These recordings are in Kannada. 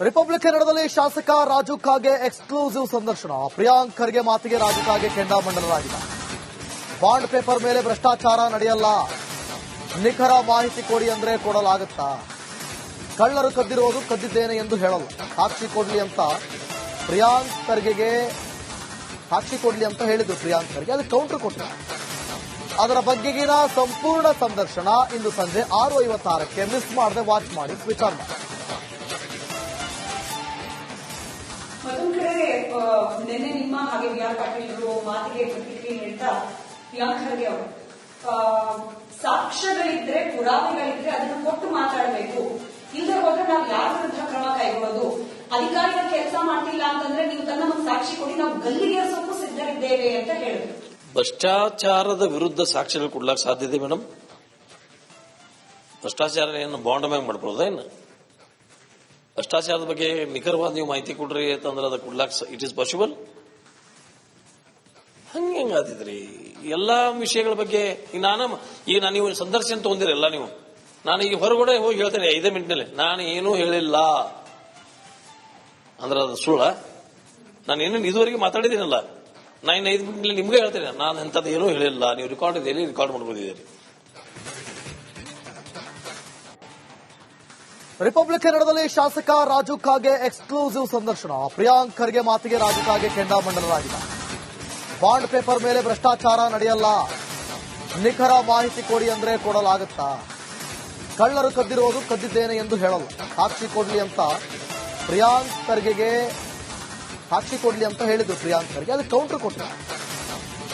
ರಿಪಬ್ಲಿಕ್ ಕನ್ನಡದಲ್ಲಿ ಶಾಸಕ ರಾಜು ಖಾಗೆ ಎಕ್ಸ್ಕ್ಲೂಸಿವ್ ಸಂದರ್ಶನ. ಪ್ರಿಯಾಂಕ್ ಖರ್ಗೆ ಮಾತಿಗೆ ರಾಜು ಖಾಗೆ ಕೆಂಡಾಮಂಡಲರಾಗಿದೆ ಬಾಂಡ್ ಪೇಪರ್ ಮೇಲೆ ಭ್ರಷ್ಟಾಚಾರ ನಡೆಯಲ್ಲ. ನಿಖರ ಮಾಹಿತಿ ಕೊಡಿ ಅಂದ್ರೆ ಕೊಡಲಾಗುತ್ತಾ? ಕಳ್ಳರು ಕದ್ದಿರೋದು ಕದ್ದಿದ್ದೇನೆ ಎಂದು ಹೇಳಲು ಸಾಕ್ಷಿ ಕೊಡ್ಲಿ ಅಂತ ಪ್ರಿಯಾಂಕ್ ಖರ್ಗೆಗೆ ಸಾಕ್ಷಿ ಕೊಡ್ಲಿ ಅಂತ ಹೇಳಿದ್ರು ಪ್ರಿಯಾಂಕ್ ಖರ್ಗೆ. ಅದು ಕೌಂಟರ್ ಕೊಟ್ಟರು. ಅದರ ಬಗ್ಗೆಗಿನ ಸಂಪೂರ್ಣ ಸಂದರ್ಶನ ಇಂದು ಸಂಜೆ ಆರು ಐವತ್ತಾರಕ್ಕೆ ಮಿಸ್ ಮಾಡದೆ ವಾಚ್ ಮಾಡಿ ಟ್ವಿಟರ್ ಮಾಡಿ. ನಿನ್ನೆ ನಿಮ್ಮ ಹಾಗೆ ವಿ ಆರ್ ಮಾತಿಗೆ ಪ್ರತಿಕ್ರಿಯೆ ನೀಡ್ತಾ ಪ್ರಿಯಾಂಕ್ ಖರ್ಗೆ ಅವರು. ಸಾಕ್ಷ್ಯಗಳಿದ್ರೆ, ಪುರಾವೆಗಳಿದ್ರೆ ಅದನ್ನು ಕೊಟ್ಟು ಮಾತಾಡಬೇಕು. ಇಲ್ಲದೆ ಹೋದ್ರೆ ನಾವು ಯಾರ ವಿರುದ್ಧ ಕ್ರಮ ಕೈಗೊಳ್ಳೋದು? ಅಧಿಕಾರಿಗಳು ಕೆಲಸ ಮಾಡ್ತಿಲ್ಲ ಅಂತಂದ್ರೆ ನೀವು ತನ್ನ ನಮಗೆ ಸಾಕ್ಷಿ ಕೊಡಿ, ನಾವು ಗಲ್ಲಿಗೇರಿಸೋಕ್ಕೂ ಸಿದ್ಧರಿದ್ದೇವೆ ಅಂತ ಹೇಳಿದ್ರು. ಭ್ರಷ್ಟಾಚಾರದ ವಿರುದ್ಧ ಸಾಕ್ಷಿಗಳು ಕೊಡ್ಲಾಕ್ ಸಾಧ್ಯತೆ ಮೇಡಮ್ ಭ್ರಷ್ಟಾಚಾರ ಏನು ಬಾಂಡ್ ಮ್ಯಾಗ ಮಾಡ್ಬೋದಾ ಏನು? ಭ್ರಷ್ಟಾಚಾರದ ಬಗ್ಗೆ ನಿಖರವಾದ ನೀವು ಮಾಹಿತಿ ಕೊಡ್ರಿ ಅಂತಂದ್ರೆ ಅದಕ್ಕೆ ಕೊಡ್ಲಾಕ್ ಇಟ್ ಇಸ್ ಪಾಸಿಬಲ್ ಹಂಗೆ ಹೆಂಗಾದಿದ್ರಿ ಎಲ್ಲಾ ವಿಷಯಗಳ ಬಗ್ಗೆ ಈಗ ನಾನು ಈಗ ನಾನು ನೀವು ಸಂದರ್ಶನ ತಗೊಂಡಿರಿ ಎಲ್ಲ ನೀವು. ನಾನು ಈಗ ಹೊರಗಡೆ ಹೋಗಿ ಹೇಳ್ತೇನೆ ಐದೇ ಮಿನಿಟ್ನಲ್ಲಿ. ನಾನು ಏನೂ ಹೇಳಿಲ್ಲ. ಅಂದ್ರೆ ಅದು ಸುಳ್ಳ. ನಾನು ಏನೇನು ಇದುವರೆಗೆ ಮಾತಾಡಿದ್ದೀನಲ್ಲ. ನಾನು ಐದು ಮಿನಿಟ್ನಲ್ಲಿ ನಿಮ್ಗೆ ಹೇಳ್ತೇನೆ. ನಾನು ಎಂಥದ್ದು ಏನೂ ಹೇಳಿಲ್ಲ. ನೀವು ರೆಕಾರ್ಡ್ ಇದೆಯಲ್ಲಿ ರೆಕಾರ್ಡ್ ಮಾಡ್ಬೋದಿದ್ದೀರಿ ರಿಪಬ್ಲಿಕ್ ಕನ್ನಡದಲ್ಲಿ ಶಾಸಕ ರಾಜು ಖಾಗೆ ಎಕ್ಸ್ಕ್ಲೂಸಿವ್ ಸಂದರ್ಶನ. ಪ್ರಿಯಾಂಕ್ ಖರ್ಗೆ ಮಾತಿಗೆ ರಾಜು ಕಾಗೆ ಕೆಂಡಾಮಂಡಲರಾಗಿದೆ ಬಾಂಡ್ ಪೇಪರ್ ಮೇಲೆ ಭ್ರಷ್ಟಾಚಾರ ನಡೆಯಲ್ಲ. ನಿಖರ ಮಾಹಿತಿ ಕೊಡಿ ಅಂದ್ರೆ ಕೊಡಲಾಗುತ್ತಾ. ಕಳ್ಳರು ಕದ್ದಿರೋದು ಕದ್ದಿದ್ದೇನೆ ಎಂದು ಹೇಳಲು ಸಾಕ್ಷಿ ಕೊಡ್ಲಿ ಅಂತ ಪ್ರಿಯಾಂಕ್ ಖರ್ಗೆಗೆ ಸಾಕ್ಷಿ ಕೊಡ್ಲಿ ಅಂತ ಹೇಳಿದ್ರು ಪ್ರಿಯಾಂಕ್ ಖರ್ಗೆ. ಅದಕ್ಕೆ ಕೌಂಟರ್ ಕೊಟ್ಟರು.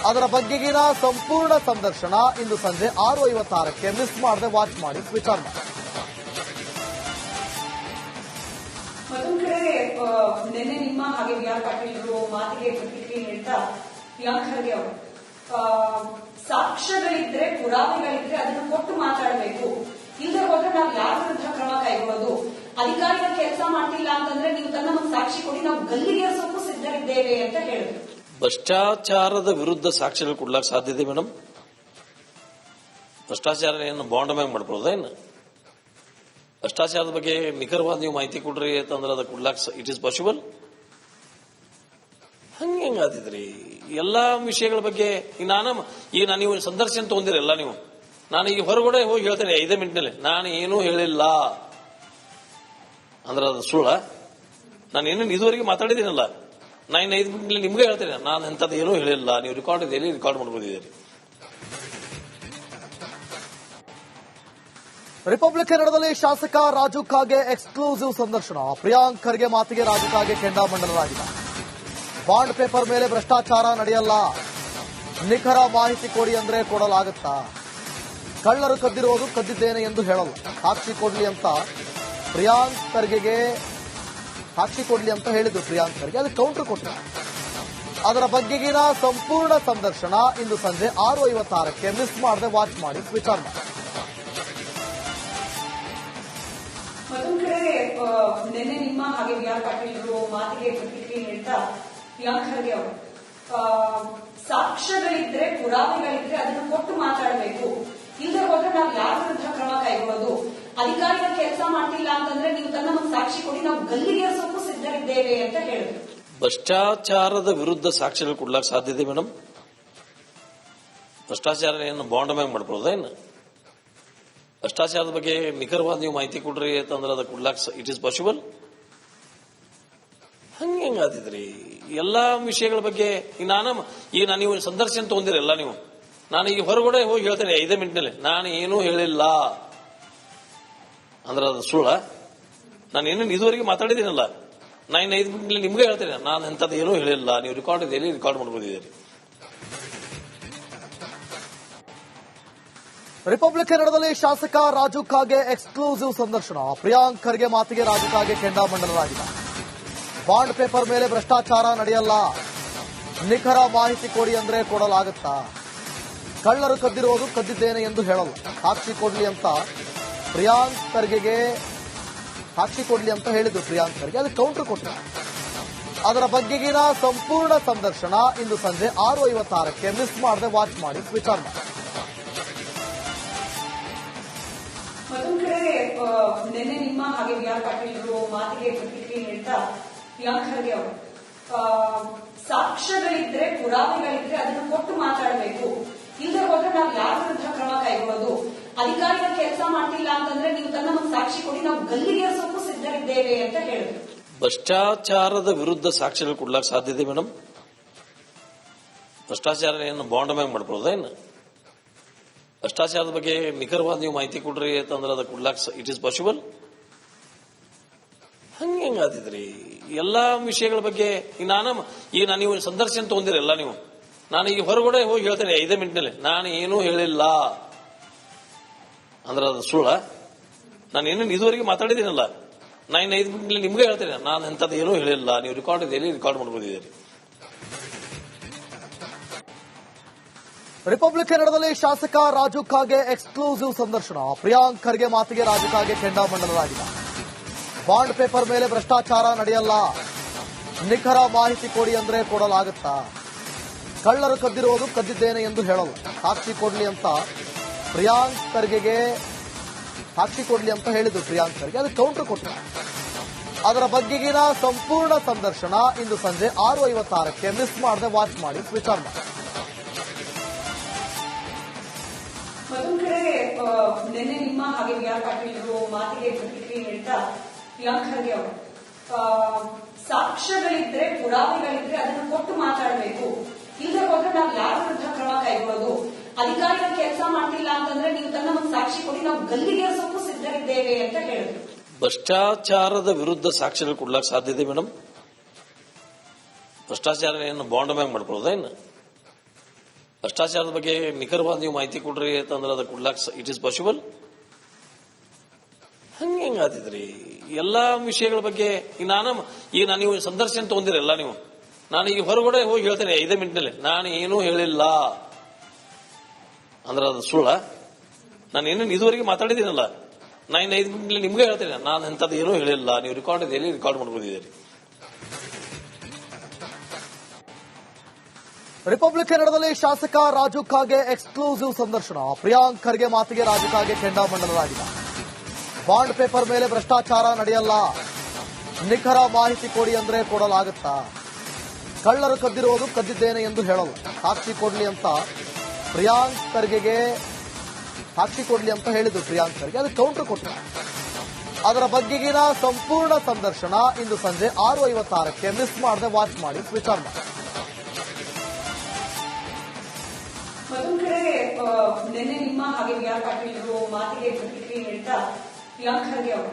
ಅದರ ಬಗ್ಗೆಗಿನ ಸಂಪೂರ್ಣ ಸಂದರ್ಶನ ಇಂದು ಸಂಜೆ ಆರು ಐವತ್ತಾರಕ್ಕೆ ಮಿಸ್ ಮಾಡದೆ ವಾಚ್ ಮಾಡಿ ಟ್ವಿಟರ್ ಮಾಡಿ ನಿನ್ನೆ ನಿಮ್ಮ ಹಾಗೆ ವಿ ಆರ್ ಮಾತಿಗೆ ಪ್ರತಿಕ್ರಿಯೆ ಹೇಳ್ತಾ ಪ್ರಿಯಾಂಕ್ ಖರ್ಗೆ ಅವರು. ಸಾಕ್ಷ್ಯಗಳಿದ್ರೆ, ಪುರಾವೆಗಳಿದ್ರೆ ಅದನ್ನು ಕೊಟ್ಟು ಮಾತಾಡಬೇಕು. ಇಲ್ಲದೆ ಹೋದ್ರೆ ನಾವು ಯಾರ ವಿರುದ್ಧ ಕ್ರಮ ಕೈಗೊಳ್ಳೋದು? ಅಧಿಕಾರಿಗಳು ಕೆಲಸ ಮಾಡ್ತಿಲ್ಲ ಅಂತಂದ್ರೆ ನೀವು ತನ್ನ ನಮಗೆ ಸಾಕ್ಷಿ ಕೊಡಿ, ನಾವು ಗಲ್ಲಿಗೇರಿಸೋಕ್ಕೂ ಸಿದ್ಧರಿದ್ದೇವೆ ಅಂತ ಹೇಳಿದ್ರು. ಭ್ರಷ್ಟಾಚಾರದ ವಿರುದ್ಧ ಸಾಕ್ಷಿಗಳು ಕೊಡ್ಲಾಕ್ ಸಾಧ್ಯತೆ ಮೇಡಮ್? ಭ್ರಷ್ಟಾಚಾರ ಏನು ಬಾಂಡ್ ಮ್ಯಾಗ ಮಾಡ್ಬೋದಾ ಏನು? ಭ್ರಷ್ಟಾಚಾರದ ಬಗ್ಗೆ ನಿಖರವಾದ ನೀವು ಮಾಹಿತಿ ಕೊಡ್ರಿ ಅಂತಂದ್ರೆ ಅದಕ್ಕೆ ಕೊಡ್ಲಾಕ್ ಇಟ್ ಇಸ್ ಪಾಸಿಬಲ್ ಹಂಗೆ ಹೆಂಗಾದಿದ್ರಿ ಎಲ್ಲಾ ವಿಷಯಗಳ ಬಗ್ಗೆ ಈಗ ನಾನು ಈಗ ನಾನು ನೀವು ಸಂದರ್ಶನ ತಗೊಂಡಿರಿ ಎಲ್ಲ ನೀವು. ನಾನು ಈಗ ಹೊರಗಡೆ ಹೋಗಿ ಹೇಳ್ತೇನೆ ಐದೇ ಮಿನಿಟ್ನಲ್ಲಿ. ನಾನು ಏನೂ ಹೇಳಿಲ್ಲ. ಅಂದ್ರೆ ಅದು ಸುಳ್ಳ. ನಾನು ಏನೇನು ಇದುವರೆಗೆ ಮಾತಾಡಿದ್ದೀನಲ್ಲ. ನಾನು ಐದು ಮಿನಿಟ್ನಲ್ಲಿ ನಿಮ್ಗೆ ಹೇಳ್ತೇನೆ. ನಾನು ಎಂಥದ್ದು ಏನೂ ಹೇಳಿಲ್ಲ. ನೀವು ರೆಕಾರ್ಡ್ ಇದೆಯಲ್ಲಿ ರೆಕಾರ್ಡ್ ಮಾಡ್ಬೋದಿದ್ದೀರಿ ರಿಪಬ್ಲಿಕ್ ಕನ್ನಡದಲ್ಲಿ ಶಾಸಕ ರಾಜು ಖಾಗೆ ಎಕ್ಸ್ಕ್ಲೂಸಿವ್ ಸಂದರ್ಶನ. ಪ್ರಿಯಾಂಕ್ ಖರ್ಗೆ ಮಾತಿಗೆ ರಾಜು ಕಾಗೆ ಕೆಂಡಾಮಂಡಲರಾಗಿದೆ ಬಾಂಡ್ ಪೇಪರ್ ಮೇಲೆ ಭ್ರಷ್ಟಾಚಾರ ನಡೆಯಲ್ಲ. ನಿಖರ ಮಾಹಿತಿ ಕೊಡಿ ಅಂದ್ರೆ ಕೊಡಲಾಗುತ್ತಾ. ಕಳ್ಳರು ಕದ್ದಿರೋದು ಕದ್ದಿದ್ದೇನೆ ಎಂದು ಹೇಳಲು ಸಾಕ್ಷಿ ಕೊಡ್ಲಿ ಅಂತ ಪ್ರಿಯಾಂಕ್ ಖರ್ಗೆಗೆ ಸಾಕ್ಷಿ ಕೊಡ್ಲಿ ಅಂತ ಹೇಳಿದ್ರು ಪ್ರಿಯಾಂಕ್ ಖರ್ಗೆ. ಅದಕ್ಕೆ ಕೌಂಟರ್ ಕೊಟ್ಟರು. ಅದರ ಬಗ್ಗೆಗಿನ ಸಂಪೂರ್ಣ ಸಂದರ್ಶನ ಇಂದು ಸಂಜೆ ಆರು ಐವತ್ತಾರಕ್ಕೆ ಮಿಸ್ ಮಾಡದೆ ವಾಚ್ ಮಾಡಿ ಟ್ವಿಟರ್ ಮಾಡಿ. ನಿನ್ನೆ ನಿಮ್ಮ ಹಾಗೆ ವಿ ಆರ್ ಮಾತಿಗೆ ಪ್ರತಿಕ್ರಿಯೆ ಹೇಳ್ತಾ ಪ್ರಿಯಾಂಕ್ ಖರ್ಗೆ ಅವರು. ಸಾಕ್ಷ್ಯಗಳಿದ್ರೆ, ಪುರಾವೆಗಳಿದ್ರೆ ಅದನ್ನು ಕೊಟ್ಟು ಮಾತಾಡಬೇಕು. ಇಲ್ಲದೆ ಹೋದ್ರೆ ನಾವು ಯಾರ ವಿರುದ್ಧ ಕ್ರಮ ಕೈಗೊಳ್ಳೋದು? ಅಧಿಕಾರಿಗಳು ಕೆಲಸ ಮಾಡ್ತಿಲ್ಲ ಅಂತಂದ್ರೆ ನೀವು ತನ್ನ ನಮಗೆ ಸಾಕ್ಷಿ ಕೊಡಿ, ನಾವು ಗಲ್ಲಿಗೇರಿಸೋಕ್ಕೂ ಸಿದ್ಧರಿದ್ದೇವೆ ಅಂತ ಹೇಳಿದ್ರು. ಭ್ರಷ್ಟಾಚಾರದ ವಿರುದ್ಧ ಸಾಕ್ಷಿಗಳು ಕೊಡ್ಲಾಕ್ ಸಾಧ್ಯತೆ ಮೇಡಮ್? ಭ್ರಷ್ಟಾಚಾರ ಏನು ಬಾಂಡ್ ಮ್ಯಾಗ ಮಾಡ್ಬೋದಾ ಏನು? ಭ್ರಷ್ಟಾಚಾರದ ಬಗ್ಗೆ ನಿಖರವಾದ ನೀವು ಮಾಹಿತಿ ಕೊಡ್ರಿ ಅಂತಂದ್ರೆ ಅದಕ್ಕೆ ಕೊಡ್ಲಾಕ್ ಇಟ್ ಇಸ್ ಪಾಸಿಬಲ್ ಹಂಗೆ ಹೆಂಗಾದಿದ್ರಿ ಎಲ್ಲಾ ವಿಷಯಗಳ ಬಗ್ಗೆ ಈಗ ನಾನು ಈಗ ನಾನು ನೀವು ಸಂದರ್ಶನ ತಗೊಂಡಿರಿ ಎಲ್ಲ ನೀವು. ನಾನು ಈಗ ಹೊರಗಡೆ ಹೋಗಿ ಹೇಳ್ತೇನೆ ಐದೇ ಮಿನಿಟ್ನಲ್ಲಿ. ನಾನು ಏನೂ ಹೇಳಿಲ್ಲ. ಅಂದ್ರೆ ಅದು ಸುಳ್ಳ. ನಾನು ಏನೇನು ಇದುವರೆಗೆ ಮಾತಾಡಿದ್ದೀನಲ್ಲ. ನಾನು ಐದು ಮಿನಿಟ್ನಲ್ಲಿ ನಿಮ್ಗೆ ಹೇಳ್ತೇನೆ. ನಾನು ಎಂಥದ್ದು ಏನೂ ಹೇಳಿಲ್ಲ. ನೀವು ರೆಕಾರ್ಡ್ ಇದೆಯಲ್ಲಿ ರೆಕಾರ್ಡ್ ಮಾಡ್ಬೋದಿದ್ದೀರಿ ರಿಪಬ್ಲಿಕ್ ಕನ್ನಡದಲ್ಲಿ ಶಾಸಕ ರಾಜು ಖಾಗೆ ಎಕ್ಸ್ಕ್ಲೂಸಿವ್ ಸಂದರ್ಶನ. ಪ್ರಿಯಾಂಕ್ ಖರ್ಗೆ ಮಾತಿಗೆ ರಾಜು ಕಾಗೆ ಕೆಂಡಾಮಂಡಲರಾಗಿದೆ ಬಾಂಡ್ ಪೇಪರ್ ಮೇಲೆ ಭ್ರಷ್ಟಾಚಾರ ನಡೆಯಲ್ಲ. ನಿಖರ ಮಾಹಿತಿ ಕೊಡಿ ಅಂದ್ರೆ ಕೊಡಲಾಗುತ್ತಾ. ಕಳ್ಳರು ಕದ್ದಿರೋದು ಕದ್ದಿದ್ದೇನೆ ಎಂದು ಹೇಳಲು ಸಾಕ್ಷಿ ಕೊಡ್ಲಿ ಅಂತ ಪ್ರಿಯಾಂಕ್ ಖರ್ಗೆಗೆ ಸಾಕ್ಷಿ ಕೊಡ್ಲಿ ಅಂತ ಹೇಳಿದ್ರು ಪ್ರಿಯಾಂಕ್ ಖರ್ಗೆ. ಅದಕ್ಕೆ ಕೌಂಟರ್ ಕೊಟ್ಟರು. ಅದರ ಬಗ್ಗೆಗಿನ ಸಂಪೂರ್ಣ ಸಂದರ್ಶನ ಇಂದು ಸಂಜೆ ಆರು ಐವತ್ತಾರಕ್ಕೆ ಮಿಸ್ ಮಾಡದೆ ವಾಚ್ ಮಾಡಿ ಟ್ವಿಟರ್ ಮಾಡಿ. ನಿನ್ನೆ ನಿಮ್ಮ ಹಾಗೆ ವಿ ಆರ್ ಮಾತಿಗೆ ಪ್ರತಿಕ್ರಿಯೆ ನೀಡ್ತಾ ಪ್ರಿಯಾಂಕ್ ಖರ್ಗೆ ಅವರು. ಸಾಕ್ಷ್ಯಗಳಿದ್ರೆ, ಪುರಾವೆಗಳಿದ್ರೆ ಅದನ್ನು ಕೊಟ್ಟು ಮಾತಾಡಬೇಕು. ಇಲ್ಲದೆ ಹೋದ್ರೆ ನಾವು ಯಾರ ವಿರುದ್ಧ ಕ್ರಮ ಕೈಗೊಳ್ಳೋದು? ಅಧಿಕಾರಿಗಳು ಕೆಲಸ ಮಾಡ್ತಿಲ್ಲ ಅಂತಂದ್ರೆ ನೀವು ತನ್ನ ಒಂದು ಸಾಕ್ಷಿ ಕೊಡಿ, ನಾವು ಗಲ್ಲಿಗೇರಿಸೋಕ್ಕೂ ಸಿದ್ಧರಿದ್ದೇವೆ ಅಂತ ಹೇಳಿದ್ರು. ಭ್ರಷ್ಟಾಚಾರದ ವಿರುದ್ಧ ಸಾಕ್ಷಿಗಳು ಕೊಡ್ಲಾಕ ಸಾಧ್ಯತೆ ಮೇಡಮ್ ಭ್ರಷ್ಟಾಚಾರ ಏನು ಬಾಂಡ್ ಮ್ಯಾಗ ಮಾಡ್ಕೊಳ್ಳೋದ ಏನು? ಭ್ರಷ್ಟಾಚಾರದ ಬಗ್ಗೆ ನಿಖರವಾದ ನೀವು ಮಾಹಿತಿ ಕೊಡ್ರಿ ಅಂತಂದ್ರೆ ಅದಕ್ಕೆ ಕೊಡ್ಲಾಕ್ ಇಟ್ ಇಸ್ ಪಾಸಿಬಲ್ ಹಂಗೆ ಹೆಂಗಾದಿದ್ರಿ ಎಲ್ಲಾ ವಿಷಯಗಳ ಬಗ್ಗೆ ಈಗ ನಾನು ಈಗ ನಾನು ನೀವು ಸಂದರ್ಶನ ತಗೊಂಡಿರಿ ಎಲ್ಲ ನೀವು. ನಾನು ಈಗ ಹೊರಗಡೆ ಹೋಗಿ ಹೇಳ್ತೇನೆ ಐದೇ ಮಿನಿಟ್ನಲ್ಲಿ. ನಾನು ಏನೂ ಹೇಳಿಲ್ಲ. ಅಂದ್ರೆ ಅದು ಸುಳ್ಳ. ನಾನು ಏನೇನು ಇದುವರೆಗೆ ಮಾತಾಡಿದ್ದೀನಲ್ಲ. ನಾನು ಐದು ಮಿನಿಟ್ನಲ್ಲಿ ನಿಮ್ಗೆ ಹೇಳ್ತೇನೆ. ನಾನು ಎಂಥದ್ದು ಏನೂ ಹೇಳಿಲ್ಲ. ನೀವು ರೆಕಾರ್ಡ್ ಇದೆಯಲ್ಲಿ ರೆಕಾರ್ಡ್ ಮಾಡ್ಕೊಂಡಿದ್ದೀರಿ ರಿಪಬ್ಲಿಕ್ ಕನ್ನಡದಲ್ಲಿ ಶಾಸಕ ರಾಜು ಖಾಗೆ ಎಕ್ಸ್ಕ್ಲೂಸಿವ್ ಸಂದರ್ಶನ. ಪ್ರಿಯಾಂಕ್ ಖರ್ಗೆ ಮಾತಿಗೆ ರಾಜು ಖಾಗೆ ಕೆಂಡಾಮಂಡಲರಾಗಿದೆ ಬಾಂಡ್ ಪೇಪರ್ ಮೇಲೆ ಭ್ರಷ್ಟಾಚಾರ ನಡೆಯಲ್ಲ. ನಿಖರ ಮಾಹಿತಿ ಕೊಡಿ ಅಂದ್ರೆ ಕೊಡಲಾಗುತ್ತಾ. ಕಳ್ಳರು ಕದ್ದಿರುವುದು ಕದ್ದಿದ್ದೇನೆ ಎಂದು ಹೇಳಲು. ಸಾಕ್ಷಿ ಕೊಡ್ಲಿ ಅಂತ ಪ್ರಿಯಾಂಕ್ ಖರ್ಗೆಗೆ ಸಾಕ್ಷಿ ಕೊಡ್ಲಿ ಅಂತ ಹೇಳಿದ್ರು ಪ್ರಿಯಾಂಕ್ ಖರ್ಗೆ. ಅದು ಕೌಂಟರ್ ಕೊಟ್ಟರು. ಅದರ ಬಗ್ಗೆಗಿನ ಸಂಪೂರ್ಣ ಸಂದರ್ಶನ ಇಂದು ಸಂಜೆ ಆರು ಐವತ್ತಾರಕ್ಕೆ ಮಿಸ್ ಮಾಡದೆ ವಾಚ್ ಮಾಡಿ ಟ್ವಿಟರ್ ಮಾಡಿ. ನಿನ್ನೆ ನಿಮ್ಮ ಹಾಗೆ ವಿ ಆರ್ ಮಾತಿಗೆ ಪ್ರತಿಕ್ರಿಯೆ ಹೇಳ್ತಾ ಪ್ರಿಯಾಂಕ್ ಖರ್ಗೆ ಅವರು. ಸಾಕ್ಷ್ಯಗಳಿದ್ರೆ, ಪುರಾವೆಗಳಿದ್ರೆ ಅದನ್ನು ಕೊಟ್ಟು ಮಾತಾಡಬೇಕು. ಇಲ್ಲದೆ ಹೋದ್ರೆ ನಾವು ಯಾರ ವಿರುದ್ಧ ಕ್ರಮ ಕೈಗೊಳ್ಳೋದು? ಅಧಿಕಾರಿಗಳು ಕೆಲಸ ಮಾಡ್ತಿಲ್ಲ ಅಂತಂದ್ರೆ ನೀವು ತನ್ನ ಒಂದು ಸಾಕ್ಷಿ ಕೊಡಿ, ನಾವು ಗಲ್ಲಿಗೇರಿಸೋಕ್ಕೂ ಸಿದ್ಧರಿದ್ದೇವೆ ಅಂತ ಹೇಳಿದ್ರು. ಭ್ರಷ್ಟಾಚಾರದ ವಿರುದ್ಧ ಸಾಕ್ಷಿಗಳು ಕೊಡ್ಲಾಕ್ ಸಾಧ್ಯತೆ ಮೇಡಮ್? ಭ್ರಷ್ಟಾಚಾರ ಏನು ಬಾಂಡ್ ಮ್ಯಾಗ ಮಾಡ್ಕೊಳ್ಳೋದ ಭ್ರಷ್ಟಾಚಾರದ ಬಗ್ಗೆ ನಿಖರವಾದ ನೀವು ಮಾಹಿತಿ ಕೊಡ್ರಿ ಅಂತಂದ್ರೆ ಅದು ಕೊಡ್ಲಾಕ್ ಇಟ್ ಇಸ್ ಪಾಸಿಬಲ್ ಹಂಗೆ ಹೆಂಗಾದಿದ್ರಿ ಎಲ್ಲಾ ವಿಷಯಗಳ ಬಗ್ಗೆ ಈಗ ನಾನು ಈಗ ನಾನು ನೀವು ಸಂದರ್ಶನ ತಗೊಂಡಿರಲ್ಲ ನೀವು. ನಾನು ಈಗ ಹೊರಗಡೆ ಹೋಗಿ ಹೇಳ್ತೇನೆ ಐದೇ ಮಿನಿಟ್ನಲ್ಲಿ. ನಾನು ಏನೂ ಹೇಳಿಲ್ಲ. ಅಂದ್ರೆ ಅದು ಸುಳ್ಳ. ನಾನು ಏನೇನು ಇದುವರೆಗೆ ಮಾತಾಡಿದ್ದೀನಲ್ಲ. ನಾನು ಐದು ಮಿನಿಟ್ನಲ್ಲಿ ನಿಮ್ಗೆ ಹೇಳ್ತೇನೆ. ನಾನು ಎಂಥದ್ದು ಏನೂ ಹೇಳಿಲ್ಲ. ನೀವು ರೆಕಾರ್ಡ್ ಇದೆಯಲ್ಲಿ ರೆಕಾರ್ಡ್ ಮಾಡ್ಕೊಂಡಿದ್ದೀರಿ? ರಿಪಬ್ಲಿಕ್ ಕನ್ನಡದಲ್ಲಿ ಶಾಸಕ ರಾಜು ಖಾಗೆ ಎಕ್ಸ್ಕ್ಲೂಸಿವ್ ಸಂದರ್ಶನ. ಪ್ರಿಯಾಂಕ್ ಖರ್ಗೆ ಮಾತಿಗೆ ರಾಜು ಖಾಗೆ ಕೆಂಡಾಮಂಡಲರಾಗಿದೆ ಬಾಂಡ್ ಪೇಪರ್ ಮೇಲೆ ಭ್ರಷ್ಟಾಚಾರ ನಡೆಯಲ್ಲ. ನಿಖರ ಮಾಹಿತಿ ಕೊಡಿ ಅಂದ್ರೆ ಕೊಡಲಾಗುತ್ತಾ. ಕಳ್ಳರು ಕದ್ದಿರುವುದು ಕದ್ದಿದ್ದೇನೆ ಎಂದು ಹೇಳಲು. ಸಾಕ್ಷಿ ಕೊಡ್ಲಿ ಅಂತ ಪ್ರಿಯಾಂಕ್ ಖರ್ಗೆಗೆ ಸಾಕ್ಷಿ ಕೊಡ್ಲಿ ಅಂತ ಹೇಳಿದ್ರು ಪ್ರಿಯಾಂಕ್ ಖರ್ಗೆ. ಅದು ಕೌಂಟರ್ ಕೊಟ್ಟರು. ಅದರ ಬಗ್ಗೆಗಿನ ಸಂಪೂರ್ಣ ಸಂದರ್ಶನ ಇಂದು ಸಂಜೆ ಆರು ಐವತ್ತಾರಕ್ಕೆ ಮಿಸ್ ಮಾಡದೆ ವಾಚ್ ಮಾಡಿ ಟ್ವಿಟರ್ ಮಾಡಿ. ನಿನ್ನೆ ನಿಮ್ಮ ಹಾಗೆ ವಿ ಆರ್ ಮಾತಿಗೆ ಪ್ರತಿಕ್ರಿಯೆ ಹೇಳ್ತಾ ಪ್ರಿಯಾಂಕ್ ಖರ್ಗೆ ಅವರು.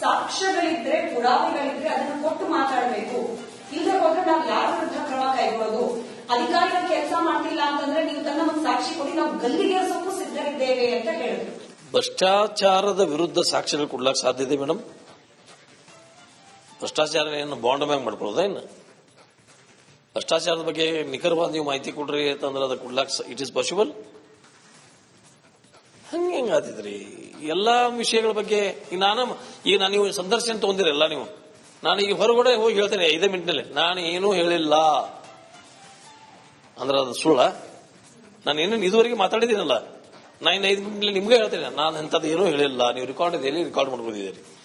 ಸಾಕ್ಷ್ಯಗಳಿದ್ರೆ, ಪುರಾವೆಗಳಿದ್ರೆ ಅದನ್ನು ಕೊಟ್ಟು ಮಾತಾಡಬೇಕು. ಇಲ್ಲದೆ ಹೋದ್ರೆ ನಾವು ಯಾರ ವಿರುದ್ಧ ಕ್ರಮ ಕೈಗೊಳ್ಳೋದು? ಅಧಿಕಾರಿಗಳು ಕೆಲಸ ಮಾಡ್ತಿಲ್ಲ ಅಂತಂದ್ರೆ ನೀವು ತನ್ನ ಒಂದು ಸಾಕ್ಷಿ ಕೊಡಿ, ನಾವು ಗಲ್ಲಿಗೇರಿಸೋಕ್ಕೂ ಸಿದ್ಧರಿದ್ದೇವೆ ಅಂತ ಹೇಳಿದ್ರು. ಭ್ರಷ್ಟಾಚಾರದ ವಿರುದ್ಧ ಸಾಕ್ಷಿಗಳು ಕೊಡ್ಲಾಕ್ ಸಾಧ್ಯತೆ ಮೇಡಮ್? ಭ್ರಷ್ಟಾಚಾರ ಏನು ಬಾಂಡ್ ಮ್ಯಾಗ ಮಾಡ್ಕೊಳ್ಳೋದ ಭ್ರಷ್ಟಾಚಾರದ ಬಗ್ಗೆ ನಿಖರವಾದ ನೀವು ಮಾಹಿತಿ ಕೊಡ್ರಿ ಅಂತಂದ್ರೆ ಅದು ಕೊಡ್ಲಾಕ್ ಇಟ್ ಇಸ್ ಪಾಸಿಬಲ್ ಹಂಗೆ ಹೆಂಗಾದಿದ್ರಿ ಎಲ್ಲಾ ವಿಷಯಗಳ ಬಗ್ಗೆ ಈಗ ನಾನು ಈಗ ನಾನು ನೀವು ಸಂದರ್ಶನ ತಗೊಂಡಿರಲ್ಲ ನೀವು. ನಾನು ಈಗ ಹೊರಗಡೆ ಹೋಗಿ ಹೇಳ್ತೇನೆ ಐದೇ ಮಿನಿಟ್ನಲ್ಲಿ. ನಾನು ಏನೂ ಹೇಳಿಲ್ಲ. ಅಂದ್ರೆ ಅದು ಸುಳ್ಳ. ನಾನು ಏನೇನು ಇದುವರೆಗೆ ಮಾತಾಡಿದ್ದೀನಲ್ಲ. ನಾನು ಐದು ಮಿನಿಟ್ನಲ್ಲಿ ನಿಮ್ಗೆ ಹೇಳ್ತೇನೆ. ನಾನು ಎಂಥದ್ದು ಏನೂ ಹೇಳಿಲ್ಲ. ನೀವು ರೆಕಾರ್ಡ್ ಇದೆಯಲ್ಲಿ ರೆಕಾರ್ಡ್ ಮಾಡ್ಕೊಂಡಿದ್ದೀರಿ?